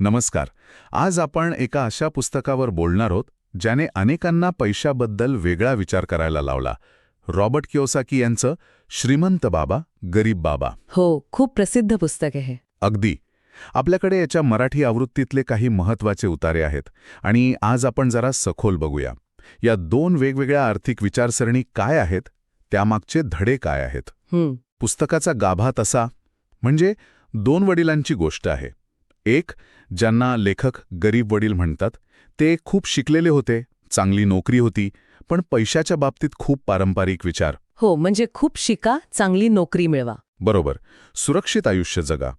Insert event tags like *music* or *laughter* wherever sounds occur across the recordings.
नमस्कार. आज आपण एका अशा पुस्तकावर बोलणार आहोत ज्याने अनेकांना पैशाबद्दल वेगळा विचार करायला लावला. रॉबर्ट कियोसाकी यांचं श्रीमंत बाबा गरीब बाबा. हो खूप प्रसिद्ध पुस्तक आहे. अगदी. आपल्याकडे याच्या मराठी आवृत्तीतले काही महत्त्वाचे उतारे आहेत आणि आज आपण जरा सखोल बघूया. या दोन वेगवेगळ्या आर्थिक विचारसरणी काय आहेत त्यामागचे धडे काय आहेत? पुस्तकाचा गाभा तसा म्हणजे दोन वडिलांची गोष्ट आहे. एक ज्यांना लेखक गरीब वडील म्हणतात ते खूप शिकलेले होते चांगली नोकरी होती पण पैशाच्या बाबतीत खूप पारंपरिक विचार. हो म्हणजे खूप शिका चांगली नोकरी मिळवा. बरोबर. सुरक्षित आयुष्य जगा.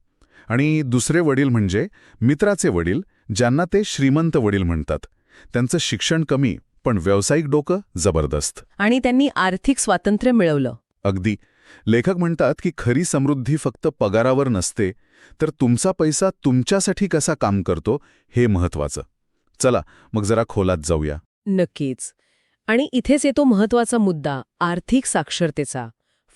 आणि दुसरे वडील म्हणजे मित्राचे वडील ज्यांना ते श्रीमंत वडील म्हणतात. त्यांचं शिक्षण कमी पण व्यावसायिक डोकं जबरदस्त. आणि त्यांनी आर्थिक स्वातंत्र्य मिळवलं. अगदी. लेखक म्हणतात की खरी समृद्धी फक्त पगारावर नसते तर तुमचा पैसा तुमच्यासाठी कसा काम करतो हे महत्वाचं चला मग जरा खोलात जाऊया. नक्कीच. आणि इथेच येतो महत्त्वाचा मुद्दा आर्थिक साक्षरतेचा.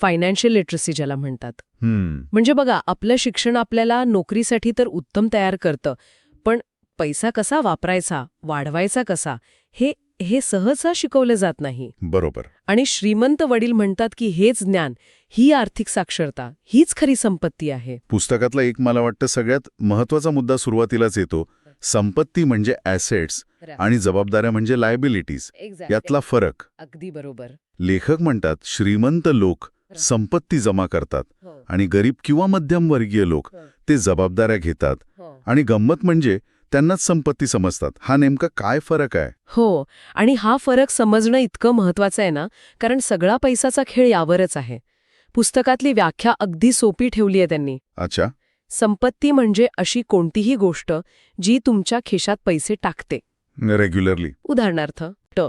फायनान्शियल लिटरसी ज्याला म्हणतात. हम्म. म्हणजे बघा आपलं शिक्षण आपल्याला नोकरीसाठी तर उत्तम तयार करतं पण पैसा कसा वापरायचा वाढवायचा कसा हे हे सहसा शिकवलं जात नाही. बरोबर. आणि श्रीमंत वडील म्हणतात की हेच ज्ञान ही आर्थिक साक्षरता हीच खरी संपत्ती आहे. पुस्तकातला एक मला वाटतं सगळ्यात महत्त्वाचा मुद्दा सुरुवातीलाच येतो. संपत्ती म्हणजे ॲसेट्स आणि जबाबदाऱ्या म्हणजे लायबिलिटीज यातला फरक. अगदी बरोबर. लेखक म्हणतात श्रीमंत लोक संपत्ती जमा करतात आणि गरीब किंवा मध्यमवर्गीय लोक ते जबाबदाऱ्या घेतात आणि गंमत म्हणजे त्यांनाच संपत्ती समजतात. हा नेमका काय फरक आहे? हो आणि हा फरक समजणं इतकं महत्वाचं आहे ना कारण सगळा पैसाचा खेळ यावरच आहे. पुस्तकातली व्याख्या अगदी सोपी ठेवली आहे त्यांनी. अच्छा. संपत्ती म्हणजे अशी कोणतीही गोष्ट जी तुमच्या खिशात पैसे टाकते. रेग्युलरली उदाहरणार्थ ट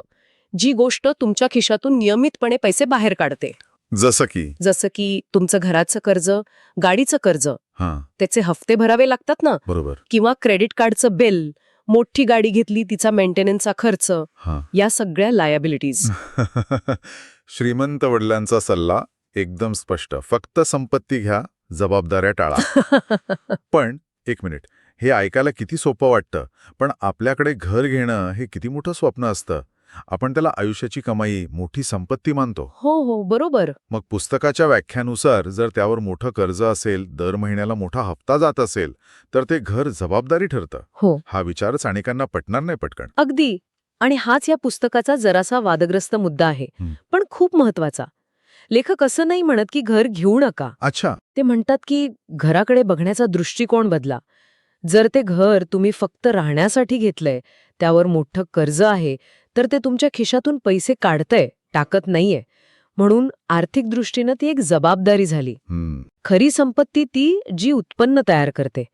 जी गोष्ट तुमच्या खिशातून नियमितपणे पैसे बाहेर काढते. जसं की? जसं की तुमचं घराचं कर्ज गाडीचं कर्ज त्याचे हफ्ते भरावे लागतात ना? बरोबर. किंवा क्रेडिट कार्डचं बिल मोठी गाडी घेतली तिचा मेंटेनन्सचा खर्च हां. या सगळ्या लायबिलिटीज *laughs* श्रीमंत वडिलांचा सल्ला एकदम स्पष्ट. फक्त संपत्ती घ्या जबाबदाऱ्या टाळा. *laughs* पण एक मिनिट. हे ऐकायला किती सोपं वाटतं? पण आपल्याकडे घर घेणं हे किती मोठं स्वप्न असतं? आपण त्याला आयुष्याची कमाई मोठी संपत्ती मानतो. हो हो बरोबर. मग पुस्तकाच्या व्याख्यानुसार जर त्यावर मोठं कर्ज असेल दर महिन्याला मोठा हप्ता जात असेल तर ते घर जबाबदारी ठरतं. हो. हा विचारच अनेकांना पटणार नाही पटकन. अगदी. आणि हाच या पुस्तकाचा जरासा वादग्रस्त मुद्दा आहे. पण खूप महत्त्वाचा लेखक असं नाही म्हणत की घर घेऊ नका. अच्छा. ते म्हणतात की घराकडे बघण्याचा दृष्टिकोन बदला. जर ते घर तुम्ही फक्त राहण्यासाठी घेतलंय त्यावर मोठं कर्ज आहे तर ते तुमच्या खिशातून पैसे काढतंय टाकत नाहीये. म्हणून आर्थिक दृष्टीनं ती एक जबाबदारी झाली. खरी संपत्ती ती जी उत्पन्न तयार करते.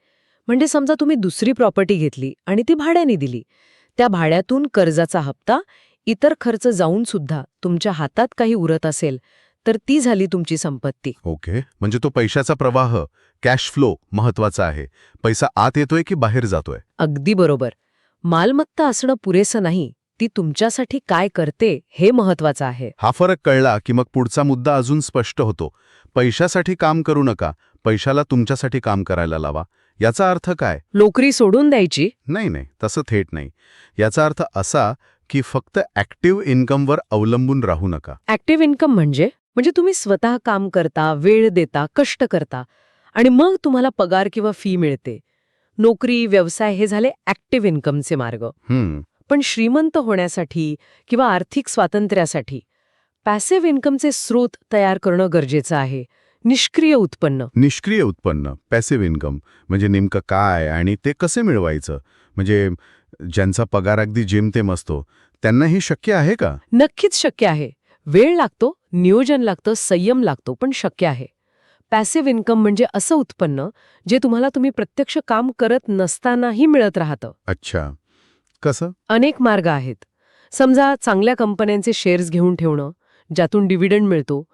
म्हणजे समजा तुम्ही दुसरी प्रॉपर्टी घेतली आणि ती भाड्याने दिली. त्या भाड्यातून कर्जाचा हप्ता इतर खर्च जाऊन सुद्धा तुमच्या हातात काही उरत असेल तर ती झाली तुमची संपत्ती. ओके. म्हणजे तो पैशाचा प्रवाह कॅश फ्लो महत्त्वाचा आहे. पैसा आत येतोय की बाहेर जातोय? अगदी बरोबर. मालमत्ता असणं पुरेसं नाही. ती तुमच्यासाठी काय करते हे महत्वाचं आहे. हा फरक कळला की मग पुढचा मुद्दा अजून स्पष्ट होतो. पैशासाठी काम करू नका पैशाला तुमच्यासाठी काम करायला लावा. याचा अर्थ काय? नोकरी सोडून द्यायची? नाही नाही तसं थेट नाही. याचा अर्थ असा की फक्त ॲक्टिव्ह इन्कमवर अवलंबून राहू नका. ऍक्टिव्ह इन्कम म्हणजे? म्हणजे तुम्ही स्वतः काम करता वेळ देता कष्ट करता आणि मग तुम्हाला पगार किंवा फी मिळते. नोकरी व्यवसाय हे झाले ऍक्टिव्ह इन्कमचे मार्ग. हम्म. पण श्रीमंत होण्यासाठी किंवा आर्थिक स्वातंत्र्यासाठी पॅसिव्ह इन्कमचे स्रोत तयार करणं गरजेचं आहे. निष्क्रिय उत्पन्न. निष्क्रिय उत्पन्न पॅसिव्ह इन्कम म्हणजे नेमकं काय आणि ते कसे मिळवायचं? म्हणजे ज्यांचा पगार अगदी जेमतेम असतो त्यांना हे शक्य आहे का? नक्कीच शक्य आहे. वेळ लागतो नियोजन लागतं संयम लागतो पण शक्य आहे. पॅसिव्ह इन्कम म्हणजे असं उत्पन्न जे तुम्हाला तुम्ही प्रत्यक्ष काम करत नसतानाही मिळत राहतं. अच्छा. कसं? अनेक मार्ग आहेत. समजा चांगल्या कंपन्यांचे शेअर्स घेऊन ठेवणं ज्यातून डिव्हिडंड मिळतो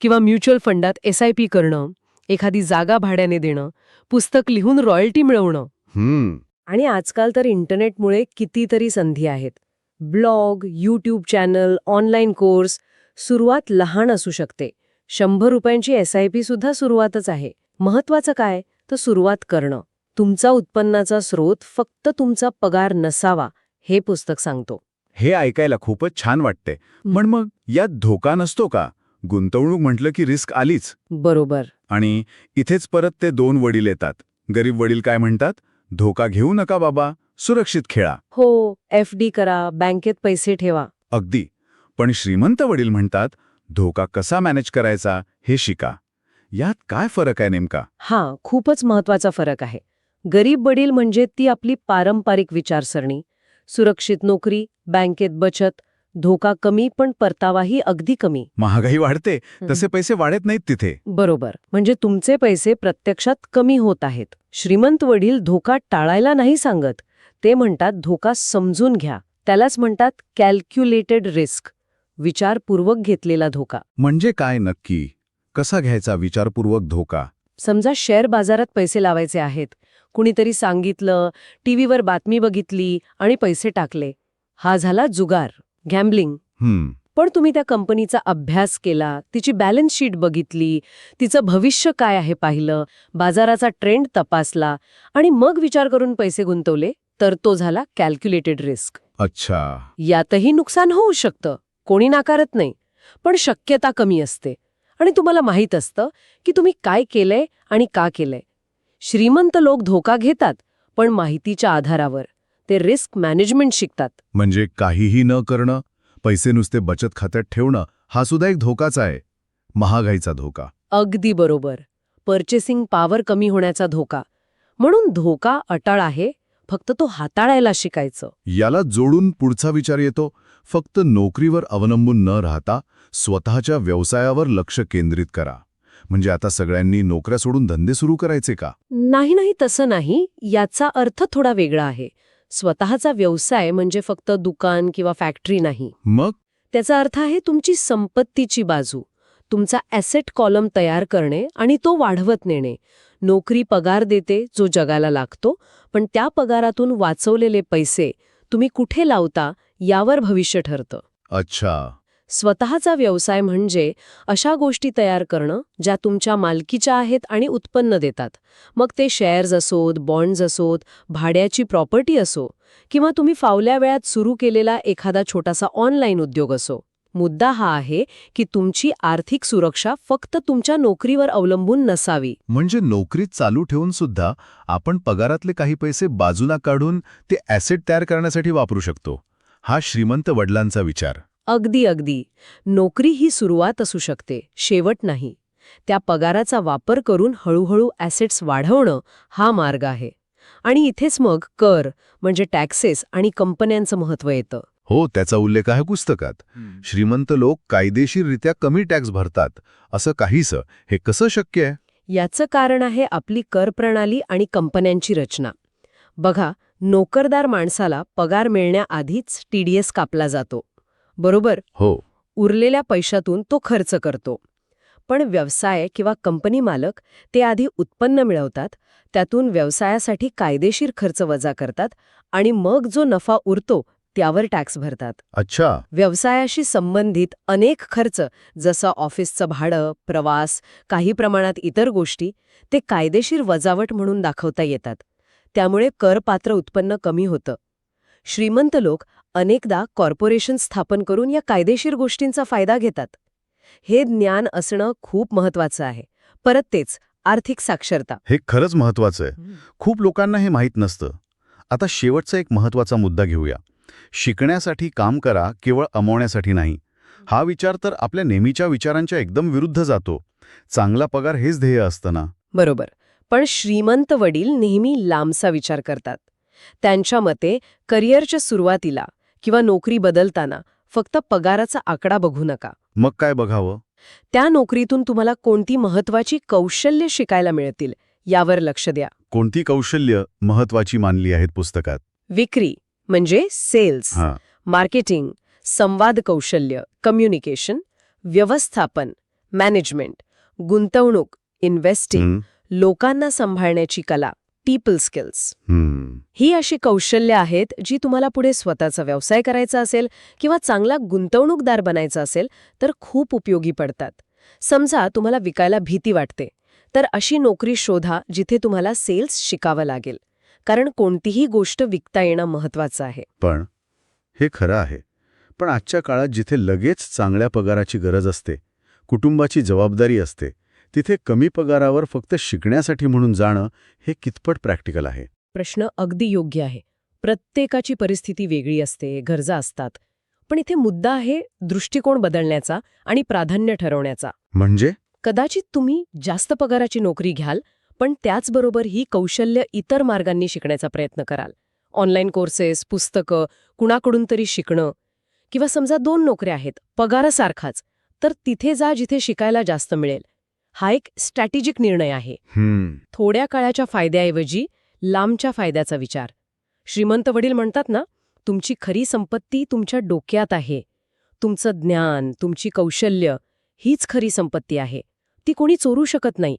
किंवा म्युच्युअल फंडात एस आय पी करणं एखादी जागा भाड्याने देणं पुस्तक लिहून रॉयल्टी मिळवणं. हम्म. आणि आजकाल तर इंटरनेटमुळे कितीतरी संधी आहेत. Blog YouTube channel online course सुरुवात लहान असू शकते. शंभर रुपयांची एस आय पी सुद्धा सुरुवातच आहे. महत्वाचं काय? तर सुरुवात करणं. तुमचा उत्पन्नाचा स्रोत फक्त तुमचा पगार नसावा हे पुस्तक सांगतो. हे ऐकायला खूपच छान वाटते. पण मग यात धोका नसतो का? गुंतवणूक म्हटलं की रिस्क आलीच. बरोबर. आणि इथेच परत ते दोन वडील येतात. गरीब वडील काय म्हणतात? धोका घेऊ नका बाबा सुरक्षित खेळा. हो एफ डी करा बँकेत पैसे ठेवा. अगदी. पण श्रीमंत वडील म्हणतात धोका कसा मॅनेज करायचा हे शिका. यात काय फरक आहे नेमका? हा खूपच महत्त्वाचा फरक आहे. गरीब वडील म्हणजे ती आपली पारंपरिक विचारसरणी. सुरक्षित नोकरी बँकेत बचत धोका कमी पण परतावाही अगदी कमी. महागाई वाढते तसे पैसे वाढत नाहीत तिथे. बरोबर म्हणजे तुमचे पैसे प्रत्यक्षात कमी होत आहेत. श्रीमंत वडील धोका टाळायला नाही सांगत. ते म्हणतात धोका समजून घ्या. त्यालाच म्हणतात कॅल्क्युलेटेड रिस्क. विचारपूर्वक घेतलेला धोका. म्हणजे काय नक्की? कसा घ्यायचा विचारपूर्वक धोका? समजा शेअर बाजारात पैसे लावायचे आहेत. कुणीतरी सांगितलं टीव्हीवर बातमी बघितली आणि पैसे टाकले. हा झाला जुगार गॅम्बलिंग. पण तुम्ही त्या कंपनीचा अभ्यास केला तिची बॅलन्स शीट बघितली तिचं भविष्य काय आहे पाहिलं बाजाराचा ट्रेंड तपासला आणि मग विचार करून पैसे गुंतवले तर तो झाला कॅल्क्युलेटेड रिस्क. अच्छा. यातही नुकसान होऊ शकतं कोणी नाकारत नाही पण शक्यता कमी असते. आणि तुम्हाला माहीत असतं की तुम्ही काय केलंय आणि का केलंय. श्रीमंत लोक धोका घेतात पण माहितीच्या आधारावर. ते रिस्क मॅनेजमेंट शिकतात. म्हणजे काहीही न करणं पैसे नुसते बचत खात्यात ठेवणं हा सुद्धा एक धोकाच आहे. महागाईचा धोका. अगदी बरोबर. पर्चेसिंग पॉवर कमी होण्याचा धोका. म्हणून धोका अटाळ आहे फक्त तो हाताळायला शिकायचं. याला जोडून पुढचा विचार येतो फक्त नोकरीवर अवलंबून न राहता स्वतःच्या व्यवसायावर लक्ष केंद्रित करा. म्हणजे आता सगळ्यांनी नोकऱ्या सोडून धंदे सुरू करायचे का? नाही नाही तसं नाही. याचा अर्थ थोडा वेगळा आहे. स्वतःचा व्यवसाय म्हणजे फक्त दुकान किंवा फॅक्टरी नाही. मग? त्याचा अर्थ आहे तुमची संपत्तीची बाजू. तुमचा ॲसेट कॉलम तयार करणे आणि तो वाढवत नेणे. नोकरी पगार देते जो जगाला लागतो पण त्या पगारातून वाचवलेले पैसे तुम्ही कुठे लावता यावर भविष्य ठरतं. अच्छा. स्वतःचा व्यवसाय म्हणजे अशा गोष्टी तयार करणं ज्या तुमच्या मालकीच्या आहेत आणि उत्पन्न देतात. मग ते शेअर्स असोत बॉन्ड्स असोत भाड्याची प्रॉपर्टी असो किंवा तुम्ही फावल्या वेळात सुरू केलेला एखादा छोटासा ऑनलाईन उद्योग असो. मुद्दा हा आहे की तुमची आर्थिक सुरक्षा फक्त तुमच्या नोकरीवर अवलंबून नसावी. म्हणजे नोकरीत चालू ठेवून सुद्धा आपण पगारातले काही पैसे बाजूला काढून ते ॲसेट तयार करण्यासाठी वापरू शकतो. हा श्रीमंत वडिलांचा विचार. अगदी अगदी. नोकरी ही सुरुवात असू शकते शेवट नाही. त्या पगाराचा वापर करून हळूहळू ॲसेट्स वाढवणं हा मार्ग आहे. आणि इथेच मग कर म्हणजे टॅक्सेस आणि कंपन्यांचं महत्त्व येतं. हो त्याचा उल्लेख आहे पुस्तकात. श्रीमंत लोक कायदेशीररित्या कमी टॅक्स भरतात. असं काहीसं हे कसं शक्य आहे? याचं कारण आहे आपली कर प्रणाली आणि कंपन्यांची रचना. बघा नोकरदार माणसाला पगार मिळण्याआधीच टीडीएस कापला जातो. बरोबर? हो. उरलेल्या पैशातून तो खर्च करतो. पण व्यवसाय किंवा कंपनी मालक ते आधी उत्पन्न मिळवतात त्यातून व्यवसायासाठी कायदेशीर खर्च वजा करतात आणि मग जो नफा उरतो त्यावर टॅक्स भरतात. अच्छा. व्यवसायाशी संबंधित अनेक खर्च जसं ऑफिसचं भाडं प्रवास काही प्रमाणात इतर गोष्टी ते कायदेशीर वजावट म्हणून दाखवता येतात. त्यामुळे करपात्र उत्पन्न कमी होतं. श्रीमंत लोक अनेकदा कॉर्पोरेशन स्थापन करून या कायदेशीर गोष्टींचा फायदा घेतात. हे ज्ञान असणं खूप महत्वाचं आहे. परत तेच आर्थिक साक्षरता. हे खरंच महत्वाचं आहे. खूप लोकांना हे माहीत नसतं. आता शेवटचा एक महत्त्वाचा मुद्दा घेऊया. शिकण्यासाठी काम करा केवळ अमवण्यासाठी नाही. हा विचार तर आपल्या नेहमीच्या विचारांच्या एकदम विरुद्ध जातो. चांगला पगार हेच ध्येय असतं ना? बरोबर. पण श्रीमंत वडील नेहमी लांबचा विचार करतात. त्यांच्या मते करिअरच्या सुरुवातीला किंवा नोकरी बदलताना फक्त पगाराचा आकडा बघू नका. मग काय बघावं? त्या नोकरीतून तुम्हाला कोणती महत्वाची कौशल्य शिकायला मिळतील यावर लक्ष द्या. कोणती कौशल्य महत्वाची मानली आहेत पुस्तकात? विक्री म्हणजे सेल्स मार्केटिंग संवाद कौशल्य कम्युनिकेशन व्यवस्थापन मॅनेजमेंट गुंतवणूक इन्व्हेस्टिंग लोकांना सांभाळण्याची कला पीपल स्किल्स हं. ही अशी कौशल्य आहेत जी तुम्हाला पुढे स्वतःचा व्यवसाय करायचा असेल किंवा चांगला गुंतवणूकदार बनायचा असेल तर खूप उपयोगी पडतात. समजा तुम्हाला विकायला भीती वाटते तर अशी नोकरी शोधा जिथे तुम्हाला सेल्स शिकावं लागेल. कारण कोणतीही गोष्ट विकता येणं महत्वाचं आहे. पण हे खरं आहे. पण आजच्या काळात जिथे लगेच चांगल्या पगाराची गरज असते कुटुंबाची जबाबदारी असते तिथे कमी पगारावर फक्त शिकण्यासाठी म्हणून जाणं हे कितपत प्रॅक्टिकल आहे? प्रश्न अगदी योग्य आहे. प्रत्येकाची परिस्थिती वेगळी असते गरजा असतात. पण इथे मुद्दा आहे दृष्टिकोन बदलण्याचा आणि प्राधान्य ठरवण्याचा. म्हणजे? कदाचित तुम्ही जास्त पगाराची नोकरी घ्याल पण त्याचबरोबर ही कौशल्य इतर मार्गांनी शिकण्याचा प्रयत्न कराल. ऑनलाईन कोर्सेस पुस्तकं कुणाकडून तरी शिकणं. किंवा समजा दोन नोकऱ्या आहेत पगारासारखाच. तर तिथे जा जिथे शिकायला जास्त मिळेल. हा एक स्ट्रॅटेजिक निर्णय आहे. थोड्या काळाच्या फायद्याऐवजी लांबच्या फायद्याचा विचार. श्रीमंत वडील म्हणतात ना तुमची खरी संपत्ती तुमच्या डोक्यात आहे. तुमचं ज्ञान तुमची कौशल्य हीच खरी संपत्ती आहे. ती कोणी चोरू शकत नाही.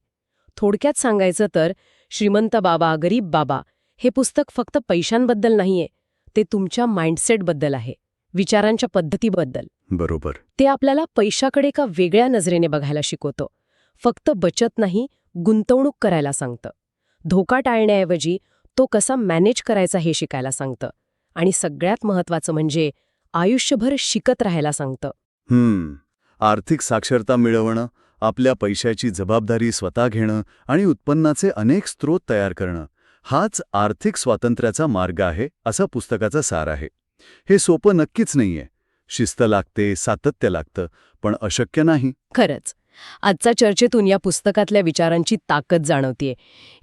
थोडक्यात सांगायचं तर श्रीमंत बाबा गरीब बाबा हे पुस्तक फक्त पैशांबद्दल नाहीये. ते तुमच्या माइंडसेटबद्दल आहे. विचारांच्या पद्धतीबद्दल. बरोबर. ते आपल्याला पैशाकडे का वेगळ्या नजरेने बघायला शिकवतं. फक्त बचत नाही गुंतवणूक करायला सांगतं. धोका टाळण्याऐवजी तो कसा मॅनेज करायचा हे शिकायला सांगतं. आणि सगळ्यात महत्वाचं म्हणजे आयुष्यभर शिकत राहायला सांगतं. हम्म. आर्थिक साक्षरता मिळवणं आपल्या पैशाची जबाबदारी स्वतः घेणं आणि उत्पन्नाचे अनेक स्रोत तयार करणं हाच आर्थिक स्वातंत्र्याचा मार्ग आहे असा पुस्तकाचा सार आहे. हे सोपं नक्कीच नाहीये. शिस्त लागते सातत्य लागतं पण अशक्य नाही. खरंच. आजच्या चर्चेतून या पुस्तकातल्या विचारांची ताकद जाणवतीये.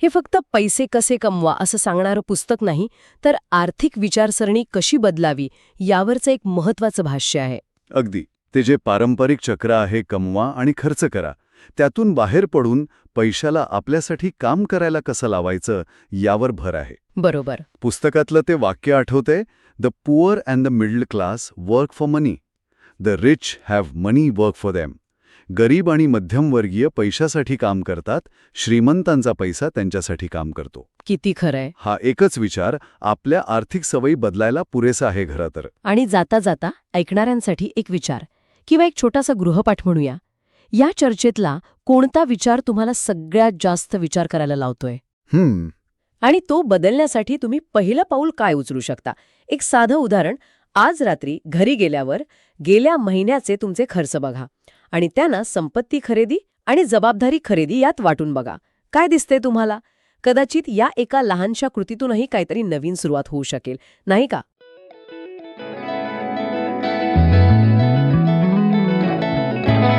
हे फक्त पैसे कसे कमवा असं सांगणारं पुस्तक नाही तर आर्थिक विचारसरणी कशी बदलावी यावरचं एक महत्वाचं भाष्य आहे. अगदी. ते जे पारंपरिक चक्र आहे कमवा आणि खर्च करा. त्यातून बाहेर पडून पैशाला आपल्यासाठी काम करायला कसं लावायचं यावर भर आहे. बरोबर. पुस्तकातलं ते वाक्य आठवते the poor and the middle class work for money the rich have money work for them गरीब आणि मध्यमवर्गीय पैशासाठी काम करतात श्रीमंतांचा पैसा त्यांच्यासाठी काम करतो. किती खरंय. हा एकच विचार आपल्या आर्थिक सवयी बदलायला पुरेसा आहे खरं तर. आणि जाता जाता ऐकणाऱ्यांसाठी एक विचार किंवा एक छोटासा गृहपाठ म्हणूया. या चर्चेतला कोणता विचार तुम्हाला सगळ्यात जास्त विचार करायला लावतोय? आणि तो बदलण्यासाठी तुम्ही पहिलं पाऊल काय उचलू शकता? एक साधं उदाहरण आज रात्री घरी गेल्यावर गेल्या महिन्याचे तुमचे खर्च बघा. आणि त्यांना संपत्ती खरेदी आणि जबाबदारी खरेदी यात वाटून बघा. काय दिसते तुम्हाला? कदाचित या एका लहानशा कृतीतूनही काहीतरी नवीन सुरुवात होऊ शकेल. नाही का?